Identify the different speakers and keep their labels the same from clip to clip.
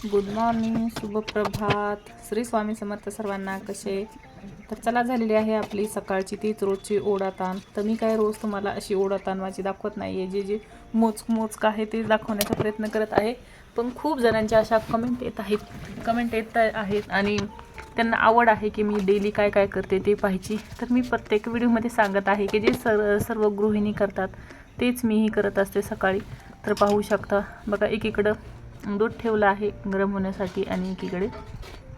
Speaker 1: Good morning शुभप्रभात. श्री स्वामी समर्थ सर्वांना कसे? तर चला झालेली आहे आपली सकाळची तीच रोजची ओढाताण. तर मी काय रोज तुम्हाला अशी ओढाताण माझी दाखवत नाही आहे जे जे मोजक मोजक आहे ते दाखवण्याचा प्रयत्न करत आहे. पण खूप जणांच्या अशा कमेंट येत आहेत. कमेंट येत आहेत आणि त्यांना आवड आहे की मी डेली काय काय करते ते पाहायची. तर मी प्रत्येक व्हिडिओमध्ये सांगत आहे की जे सर सर्व गृहिणी करतात तेच मीही करत असते सकाळी. तर पाहू शकता. बघा एकीकडं दूध ठेवलं आहे गरम होण्यासाठी आणि एकीकडे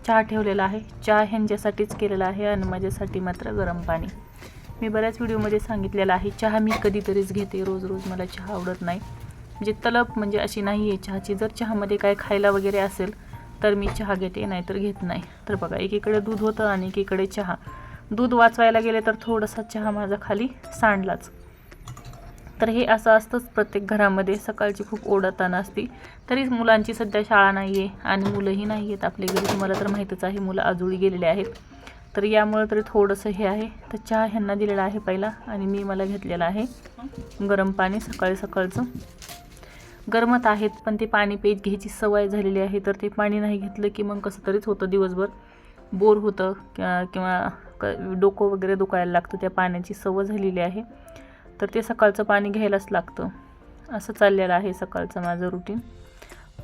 Speaker 1: चहा ठेवलेला आहे. चहा ह्यांच्यासाठीच केलेला आहे आणि माझ्यासाठी मात्र गरम पाणी. मी बऱ्याच व्हिडिओमध्ये सांगितलेलं आहे चहा मी कधीतरीच घेते रोज रोज मला चहा आवडत नाही. म्हणजे तलब म्हणजे अशी नाही आहे चहाची. जर चहामध्ये काय खायला वगैरे असेल तर मी चहा घेते नाहीतर घेत नाही. तर बघा एकीकडे दूध होतं आणि एकीकडे चहा. दूध वाचवायला गेले तर थोडासा चहा माझा खाली सांडलाच. तर हे असं असतंच प्रत्येक घरामध्ये. सकाळची खूप ओढताना असती. तरी मुलांची सध्या शाळा नाही आहे आणि मुलंही नाही आहेत आपल्या घरी. तुम्हाला तर माहीतच आहे मुलं आजोळी गेलेले आहेत. तर यामुळं तरी थोडंसं हे आहे. तर चहा ह्यांना दिलेला आहे पहिला आणि मी मला घेतलेला आहे. गरम पाणी सकाळी सकाळचं. गरमत आहेत पण ते पाणी पेज घ्यायची सवय झालेली आहे. तर ते पाणी नाही घेतलं की मग कसं तरीच होतं दिवसभर. बोर होतं किंवा किंवा क डोकं वगैरे दुखायला लागतं. त्या पाण्याची सवय झालेली आहे. तर ते सकाळचं पाणी घ्यायलाच लागतं. असं चाललेलं आहे सकाळचं माझं रुटीन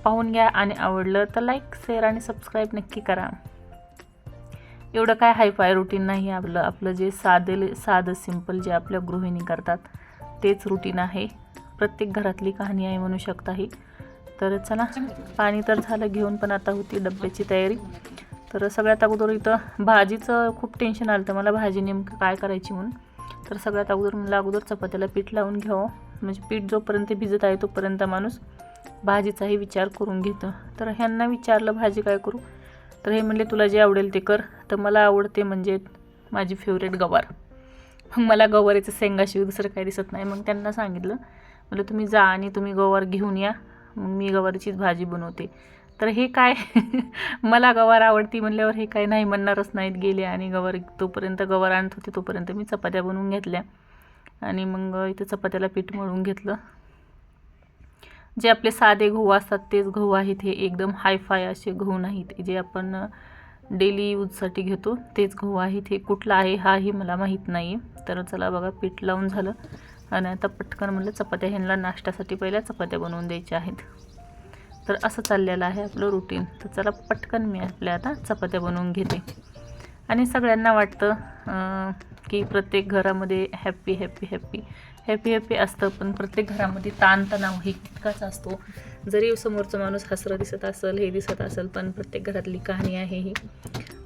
Speaker 1: पाहून घ्या आणि आवडलं तर लाईक शेअर आणि सबस्क्राईब नक्की करा. एवढं काय हायफाय रुटीन नाही आपलं. आपलं जे साधे साधं सिंपल जे आपल्या गृहिणी करतात तेच रुटीन आहे. प्रत्येक घरातली कहाणी आहे म्हणू शकता ही तर चला पाणी तर झालं घेऊन पण आता होती डब्याची तयारी. तर सगळ्यात अगोदर इथं भाजीचं खूप टेन्शन आलं तर मला भाजी नेमकं काय करायची म्हणून. तर सगळ्यात अगोदर मला अगोदर चपात्याला पीठ लावून घ्यावं. म्हणजे पीठ जोपर्यंत भिजत आहे तोपर्यंत माणूस भाजीचाही विचार करून घेतो. तर ह्यांना विचारलं भाजी काय करू? तर हे म्हणले तुला जे आवडेल ते कर. तर मला आवडते म्हणजे माझी फेवरेट गवार. मग मला गवारीचं शेंगाशिवाय दुसरं काही दिसत नाही. मग त्यांना सांगितलं म्हटलं तुम्ही जा आणि तुम्ही गवार घेऊन या. मग मी गवारीचीच भाजी बनवते. तर हे काय? मला गवार आवडती म्हणल्यावर हे काय नाही म्हणणारच नाहीत गेले आणि गवार तोपर्यंत गवार आणत होते तोपर्यंत मी चपात्या बनवून घेतल्या. आणि मग इथं चपात्याला पीठ मळून घेतलं. जे आपले साधे गहू असतात तेच गहू आहेत. हे एकदम हायफाय असे गहू नाहीत. जे आपण डेली यूजसाठी घेतो तेच गहू आहेत. हे कुठला आहे हाही मला माहीत नाही. आहे तर चला बघा पीठ लावून झालं. आणि आता पटकन म्हणलं चपात्या ह्यांना नाश्त्यासाठी पहिल्या चपात्या बनवून द्यायच्या आहेत. तर असं चाललेलं आहे आपलं रुटीन तर चला पटकन मी आपल्या आता चपात्या बनवून घेते. आणि सगळ्यांना वाटतं की प्रत्येक घरामध्ये happy happy happy happy happy असतं पण प्रत्येक घरामध्ये ताणतणाव हे तितकाच असतो. जरी समोरचा माणूस हसरं दिसत असेल हे दिसत असेल पण प्रत्येक घरातली कहाणी आहे ही.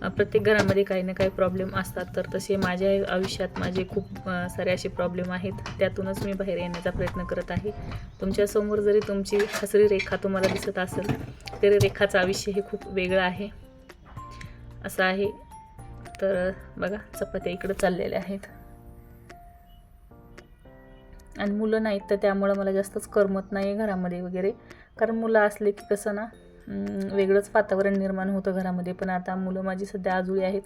Speaker 1: प्रत्येक घरामध्ये काही ना काही प्रॉब्लेम असतात. तर तसे माझ्या आयुष्यात माझे खूप सारे असे प्रॉब्लेम आहेत. त्यातूनच मी बाहेर येण्याचा प्रयत्न करत आहे. तुमच्यासमोर जरी तुमची हसरी रेखा तुम्हाला दिसत असेल तरी रेखाचं आयुष्य हे खूप वेगळं आहे. असं आहे. तर बघा चपात्या इकडं चाललेल्या आहेत. आणि मुलं नाहीत तर त्यामुळं मला जास्तच करमत नाही घरामध्ये वगैरे. कारण मुलं असले की कसं ना वेगळंच वातावरण निर्माण होतं घरामध्ये. पण आता मुलं माझी सध्या आजुळी आहेत.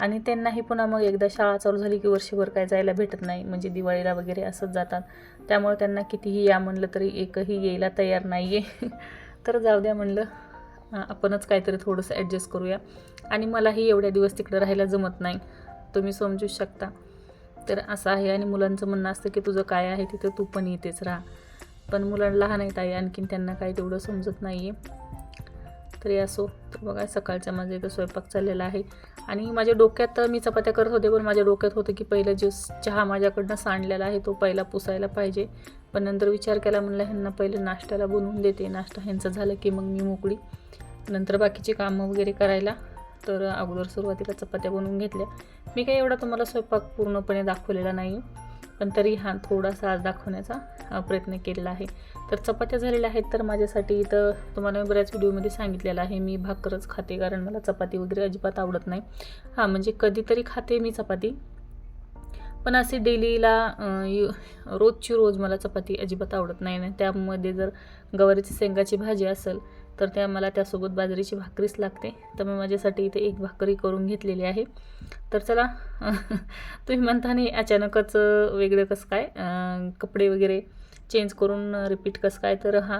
Speaker 1: आणि त्यांनाही पुन्हा मग एकदा शाळा चालू झाली की वर्षभर काय जायला भेटत नाही. म्हणजे दिवाळीला वगैरे असंच जातात. त्यामुळे त्यांना कितीही या म्हणलं तरी एकही यायला तयार नाही आहे तर जाऊ द्या म्हणलं आपणच काहीतरी थोडंसं ॲडजस्ट करूया. आणि मलाही एवढ्या दिवस तिकडं राहायला जमत नाही. तुम्ही समजू शकता. तर असं आहे. आणि मुलांचं म्हणणं असतं की तुझं काय आहे तिथं? तू पण येतेच राहा. पण मुलांना लहान आहेत आहे आणखीन त्यांना काही तेवढं समजत नाही आहे तरी असो तर बघा सकाळचा माझा इथं स्वयंपाक चाललेला आहे. आणि माझ्या डोक्यात मी चपात्या करत होते पण माझ्या डोक्यात होतं की पहिलं ज्यूस चहा माझ्याकडनं सांडलेला आहे तो पहिला पुसायला पाहिजे. पण नंतर विचार केला म्हणलं ह्यांना पहिलं नाश्त्याला बनवून देते. नाश्ता ह्यांचं झालं की मग मी मोकळी. नंतर बाकीची कामं वगैरे करायला तर अगोदर सुरुवातीला चपात्या बनवून घेतल्या. मी काही एवढा तुम्हाला स्वयंपाक पूर्णपणे दाखवलेला नाही. पण तरी हा थोडासा आज दाखवण्याचा प्रयत्न केलेला आहे. तर चपात्या झालेल्या आहेत तर माझ्यासाठी इथं तुम्हाला बऱ्याच व्हिडिओमध्ये सांगितलेलं आहे. मी भाकरच खाते कारण मला चपाती वगैरे अजिबात आवडत नाही. हां म्हणजे कधीतरी खाते मी चपाती. पण असे डेलीला रोजची रोज मला चपाती अजिबात आवडत नाही. त्यामध्ये जर गवारीची शेंगाची भाजी असेल तर त्या मला त्यासोबत बाजरीची भाकरीच लागते. तर मी माझ्यासाठी इथे एक भाकरी करून घेतलेली आहे. तर चला तुम्ही म्हणता नाही अचानकच वेगळं कसं काय? कपडे वगैरे चेंज करून रिपीट कसं काय? तर हा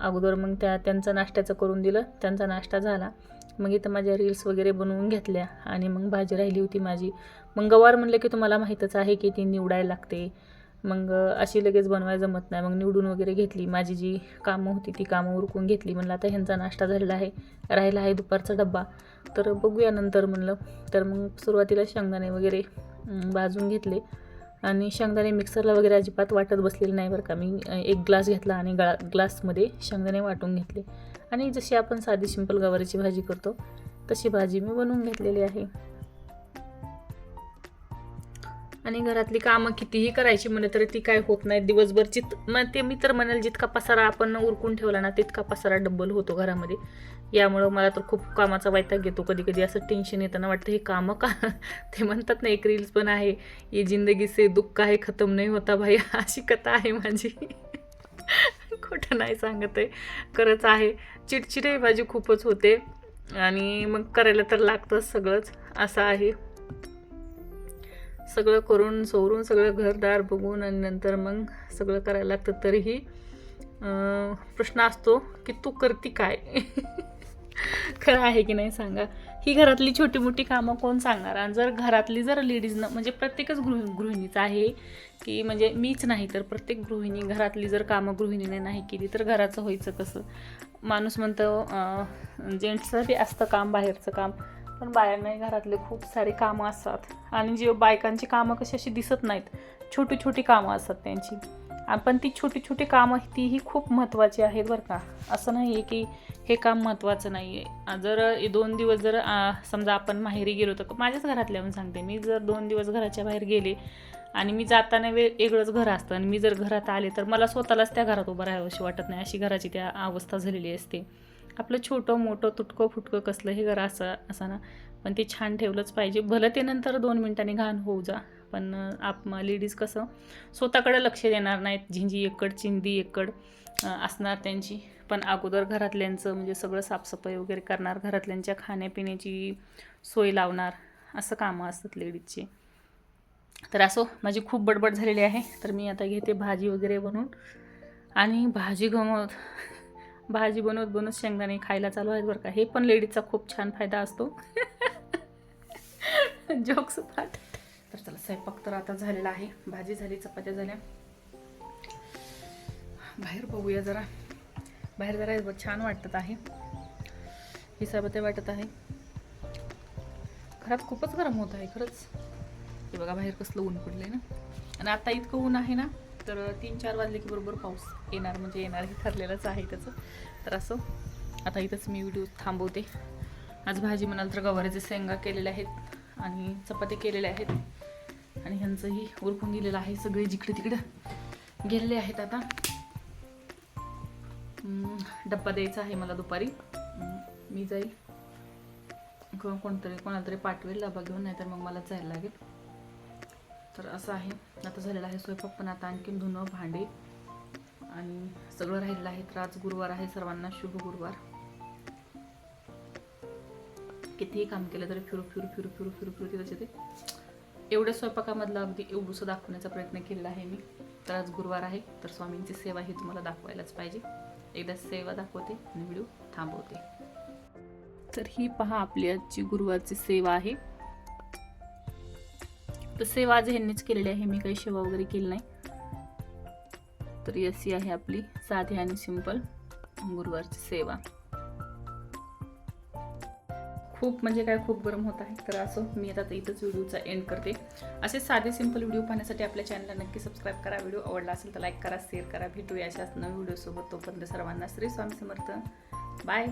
Speaker 1: अगोदर मग त्या त्यांचा नाश्त्याचं करून दिलं. त्यांचा नाश्ता झाला. मग इथं माझ्या रील्स वगैरे बनवून घेतल्या आणि मग भाजी राहिली होती माझी. मग गवार म्हणलं की तुम्हाला माहीतच आहे की ती निवडायला लागते. मग अशी लगेच बनवायला जमत नाही. मग निवडून वगैरे घेतली. माझी जी कामं होती ती कामं उरकून घेतली. म्हणलं आता ह्यांचा नाश्ता झालेला आहे. राहिला आहे दुपारचा डब्बा. तर बघूया नंतर म्हणलं. तर मग सुरुवातीला शेंगदाणे वगैरे भाजून घेतले. आणि शेंगदाणे मिक्सरला वगैरे अजिबात वाटत बसलेले नाही बरं का. मी एक ग्लास घेतला आणि गळा ग्लासमध्ये शेंगदाणे वाटून घेतले. आणि जशी आपण साधी सिंपल गवारीची भाजी करतो तशी भाजी मी बनवून घेतलेली आहे. आणि घरातली कामं कितीही करायची म्हणलं तरी ती काय होत नाही. दिवसभर चित मग ते मी तर म्हणेल जितका पसारा आपण उरकून ठेवला ना तितका पसारा डब्बल होतो घरामध्ये. यामुळं मला तर खूप कामाचा वैताग येतो कधी कधी असं टेन्शन येताना वाटतं हे कामं का? ते म्हणतात ना एक रील्स पण आहे. ये जिंदगी से दुःख आहे खतम नाही होता भाई. अशी कथा आहे माझी. खोटं नाही सांगत आहे. खरंच आहे. चिडचिडही माझी खूपच होते. आणि मग करायला तर लागतंच सगळंच. असं आहे. सगळं करून सोरून सगळं घरदार बघून आणि नंतर मग सगळं करायला लागतं तरीही प्रश्न असतो की तू करती काय? खरं आहे की नाही सांगा? ही घरातली छोटी मोठी कामं कोण सांगणार? आणि जर घरातली जर लेडीजनं म्हणजे प्रत्येकच गृह गृहिणीचं आहे की म्हणजे मीच नाही तर प्रत्येक गृहिणी घरातली जर कामं गृहिणीने नाही केली तर घराचं व्हायचं कसं? माणूस म्हणतं जेंट्सचं बी असतं काम बाहेरचं काम. पण बायांनाही घरातले खूप सारे कामं असतात. आणि जे बायकांची कामं कशी अशी दिसत नाहीत छोटी छोटी कामं असतात त्यांची. पण ती छोटी छोटी कामं तीही खूप महत्त्वाची आहेत बरं का. असं नाही आहे की हे काम महत्त्वाचं नाही आहे. जर दोन दिवस जर समजा आपण माहेरी गेलो तर माझ्याच घरातल्या सांगते मी जर दोन दिवस घराच्या बाहेर गेले आणि मी जाताना वे वेगळंच घर असतं आणि मी जर घरात आले तर मला स्वतःलाच त्या घरात उभं राहावंशी वाटत नाही अशी घराची त्या अवस्था झालेली असते. आपलं छोटं मोठं तुटकं फुटकं कसलं हे घर असं असं ना. पण ते छान ठेवलंच पाहिजे. भलं ते नंतर दोन मिनिटांनी घाण होऊ जा. पण आप लेडीज कसं स्वतःकडे लक्ष देणार नाहीत. झिंजी एकड चिंदी एकड असणार त्यांची. पण अगोदर घरातल्यांचं म्हणजे सगळं साफसफाई वगैरे करणार. घरातल्यांच्या खाण्यापिण्याची सोय लावणार. असं कामं असतात लेडीजचे तर असो माझी खूप बडबड झालेली आहे. तर मी आता घेते भाजी वगैरे बनवून. आणि भाजी गमवत भाजी बनवत बनवत शेंगदाणे खायला चालू आहेत बरं का. हे पण लेडीजचा खूप छान फायदा असतो. जोक्स पाठ तर चला स्वयंपाक तर आता झालेला आहे. भाजी झाली चपात्या झाल्या. बाहेर बघूया जरा. बाहेर जरा छान वाटत आहे. हिसाबते वाटत आहे. घरात खूपच गरम होत आहे खरंच. हे बघा बाहेर कसलं ऊन पडलं आहे ना. आणि आता इतकं ऊन आहे ना तर तीन चार वाजले की बरोबर पाऊस येणार म्हणजे येणार हे ठरलेलंच आहे त्याचं. तर असं आता इथंच मी व्हिडिओ थांबवते. आज भाजी म्हणाल तर गवारीचे शेंगा केलेल्या आहेत आणि चपाती केलेल्या आहेत. आणि ह्यांचंही उरकून दिलेलं आहे सगळे जिकडे तिकडं गेलेले आहेत आता. डब्बा द्यायचा आहे मला दुपारी. मी जाईल. किंवा कोणतरी कोणाला तरी पाठवेल डबा घेऊन नाहीतर मग मला जायला लागेल. तर असं आहे. आता झालेलं आहे स्वयंपाक पण आता आणखीन धुणं भांडे आणि सगळं राहिलेलं आहे. तर आज गुरुवार आहे. सर्वांना शुभ गुरुवार. कितीही काम केलं तरी फिरू फिरू फिरू फिरू फिरू फिरू तिथं ते एवढ्या स्वयंपाकामधलं अगदी एवढंसं दाखवण्याचा प्रयत्न केलेला आहे मी. तर आज गुरुवार आहे. तर स्वामींची सेवा ही तुम्हाला दाखवायलाच पाहिजे. एकदा सेवा दाखवते आणि व्हिडिओ थांबवते. तर ही पहा आपली आजची गुरुवारची सेवा आहे. तर सेवा आज ह्यांनीच केलेली आहे. मी काही सेवा वगैरे केली नाही. तर ही अशी आहे आपली साधी आणि सिंपल गुरुवारची सेवा. खूप म्हणजे काय खूप गरम होत आहे. तर असं मी आता इथंच व्हिडिओचा एंड करते. असे साधे सिंपल व्हिडिओ पाहण्यासाठी आपल्या चॅनलला नक्की सबस्क्राईब करा. व्हिडिओ आवडला असेल तर लाईक करा शेअर करा. भेटूया अशाच नवीन व्हिडिओसोबत तोपर्यंत सर्वांना श्री स्वामी समर्थ. बाय